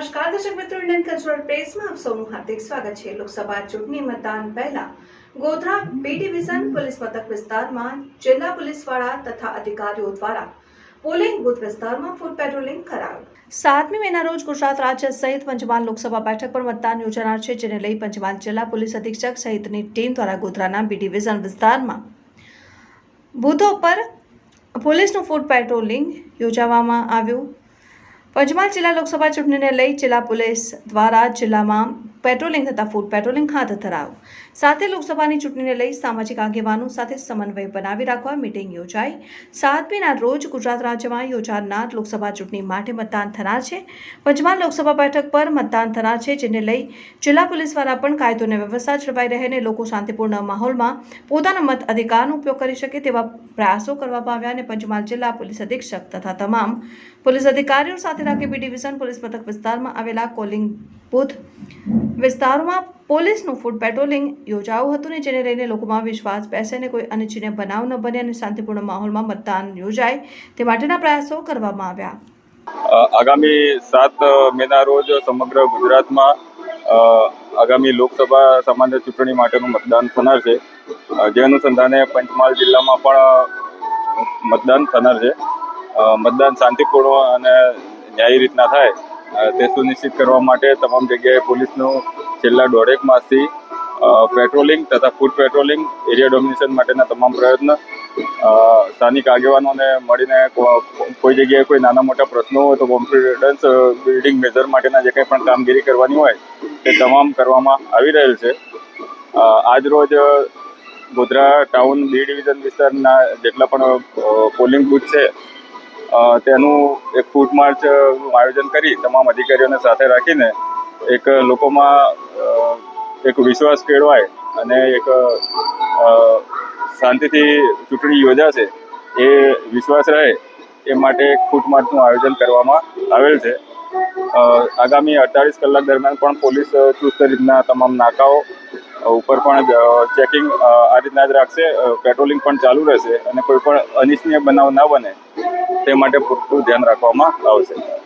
નમસ્કાર, દર્શક મિત્રો, ઇન્ડિયન કલ્ચરલ પ્રેસમાં આપ સૌનું હાર્દિક સ્વાગત છે. લોકસભા ચૂંટણી મતદાન પહેલા ગોધરા બી ડિવિઝન પોલીસ મથક વિસ્તારમાં જિલ્લા પોલીસ વડા તથા અધિકારીઓ દ્વારા પોલિંગ બૂથ વિસ્તારમાં ફૂડ પેટ્રોલિંગ કરાયું. સાતમી મેના રોજ ગુજરાત રાજ્ય સહિત પંચમહાલ લોકસભા બેઠક પર મતદાન યોજાનાર છે, જેને લઈ પંચમહાલ જિલ્લા પોલીસ અધિક્ષક સહિતની ટીમ દ્વારા ગોધરાના બી ડિવિઝન વિસ્તારમાં બૂથો પર પોલીસનું ફૂડ પેટ્રોલિંગ યોજાવામાં આવ્યું. પંચમહાલ જિલ્લા લોકસભા ચૂંટણીને લઈ જિલ્લા પોલીસ દ્વારા જિલ્લામાં પેટ્રોલિંગ તથા ફૂડ પેટ્રોલિંગ હાથ ધરાયું સાથે લોકસભાની ચૂંટણીને લઈ સામાજિક આગેવાનો સાથે સમન્વય બનાવી રાખવા મીટિંગ યોજાઈ. સાતમીના રોજ ગુજરાત રાજ્યમાં યોજાનાર લોકસભા ચૂંટણી માટે મતદાન થનાર છે. પંચમહાલ લોકસભા બેઠક પર મતદાન થનાર છે, જેને લઈ જિલ્લા પોલીસ દ્વારા પણ કાયદો અને વ્યવસ્થા જળવાઈ રહે અને લોકો શાંતિપૂર્ણ માહોલમાં પોતાના મત અધિકારનો ઉપયોગ કરી શકે તેવા પ્રયાસો કરવામાં આવ્યા અને પંચમહાલ જિલ્લા પોલીસ અધિક્ષક તથા તમામ પોલીસ અધિકારીઓ સાથે રાખી બી ડિવિઝન પોલીસ મથક વિસ્તારમાં આવેલા કોલિંગ બૂથ વિસ્તારોમાં પોલીસનું ફૂડ પેટ્રોલિંગ યોજાયું હતું ને જેને લઈને લોકોમાં વિશ્વાસ બેસે અને કોઈ અનિચ્છનીય બનાવ ન બને અને શાંતિપૂર્ણ માહોલમાં મતદાન યોજાય તે માટેના પ્રયાસો કરવામાં આવ્યા. આગામી સાત મેના રોજ સમગ્ર ગુજરાતમાં આગામી લોકસભા સામાન્ય ચૂંટણી માટેનું મતદાન થનાર છે. જે અનુસંધાને પંચમહાલ જિલ્લામાં પણ મતદાન થનાર છે. મતદાન શાંતિપૂર્ણ અને ન્યાયી રીતના થાય. તે સુનિશ્ચિત કરવા માટે તમામ જગ્યાએ પોલીસનું છેલ્લા દોઢેક માસથી પેટ્રોલિંગ તથા ફૂડ પેટ્રોલિંગ એરિયા ડોમિનેશન માટેના તમામ પ્રયત્ન સ્થાનિક આગેવાનોને મળીને કોઈ જગ્યાએ કોઈ નાના મોટા પ્રશ્નો હોય તો કોન્ફિડન્સ બિલ્ડિંગ મેજર માટેના જે કંઈ પણ કામગીરી કરવાની હોય, તે તમામ કરવામાં આવી રહેલ છે. આજરોજ આજ ગોધરા ટાઉન બી ડિવિઝન વિસ્તારના જેટલા પણ પોલિંગ બૂથ છે તેનું એક ફૂટ માર્ચ આયોજન કરી તમામ અધિકારીઓને સાથે રાખીને એક લોકોમાં એક વિશ્વાસ કેળવાય અને એક શાંતિથી ચૂંટણી યોજાશે એ વિશ્વાસ રહે એ માટે ફૂટ માર્ચનું આયોજન કરવામાં આવેલ છે. આગામી અડતાલીસ કલાક દરમિયાન પણ પોલીસ ચુસ્ત રીતના તમામ નાકાઓ ઉપર પણ ચેકિંગ આ રીતના જ રાખશે. પેટ્રોલિંગ પણ ચાલુ રહેશે અને કોઈ પણ અનિચ્છનીય બનાવ ન બને. તે માટે પૂરતું ધ્યાન રાખવામાં આવશે.